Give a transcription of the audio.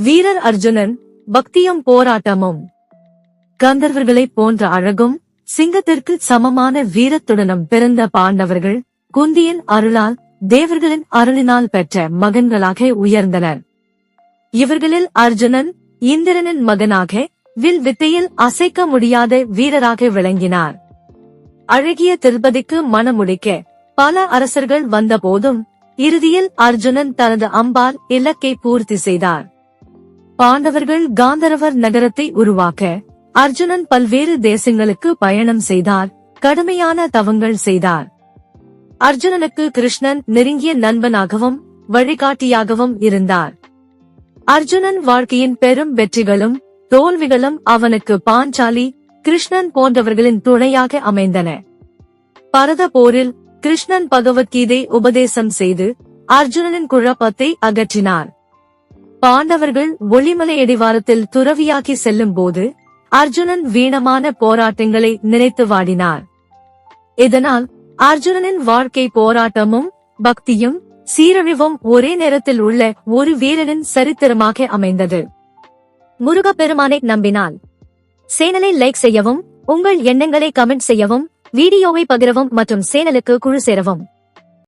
வீரர் அர்ஜுனன் பக்தியும் போராட்டமும். கந்தர்வர்களைப் போன்ற அழகும் சிங்கத்திற்கு சமமான வீரத்துடனும் பிறந்த பாண்டவர்கள் குந்தியின் அருளால் தேவர்களின் அருளினால் பெற்ற மகன்களாக உயர்ந்தனர். இவர்களில் அர்ஜுனன் இந்திரனின் மகனாக வில் வித்தையில் அசைக்க முடியாத வீரராக விளங்கினார். அழகிய திருப்பதிக்கு மணமுடிக்க பல அரசர்கள் வந்தபோதும் இறுதியில் அர்ஜுனன் தனது அம்பால் இலக்கை பூர்த்தி செய்தார். பாண்டவர்கள் காந்தரவர் நகரத்தை உருவாக்க அர்ஜுனன் பல்வேறு தேசங்களுக்கு பயணம் செய்தார் கடுமையான தவங்கள் செய்தார். அர்ஜுனனுக்கு கிருஷ்ணன் நெருங்கிய நண்பனாகவும் வழிகாட்டியாகவும் இருந்தார். அர்ஜுனன் வாழ்க்கையின் பெரும் வெற்றிகளும் தோல்விகளும் அவனுக்கு பாஞ்சாலி கிருஷ்ணன் போன்றவர்களின் துணையாக அமைந்தன. பரத போரில் கிருஷ்ணன் பகவத்கீதை உபதேசம் செய்து அர்ஜுனனின் குழப்பத்தை அகற்றினார். பாண்டவர்கள் ஒளிமலை இடிவாரத்தில் துறவியாகி செல்லும் போது அர்ஜுனன் வீணமான போராட்டங்களை நினைத்து வாடினார். இதனால் அர்ஜுனனின் வாழ்க்கை போராட்டமும் பக்தியும் சீரழிவும் ஒரே நேரத்தில் உள்ள ஒரு வீரனின் சரித்திரமாக அமைந்தது. முருகப்பெருமானை நம்பினால். சேனலை லைக் செய்யவும் உங்கள் எண்ணங்களை கமெண்ட் செய்யவும் வீடியோவை பகிரவும் மற்றும் சேனலுக்கு குழு சேரவும்.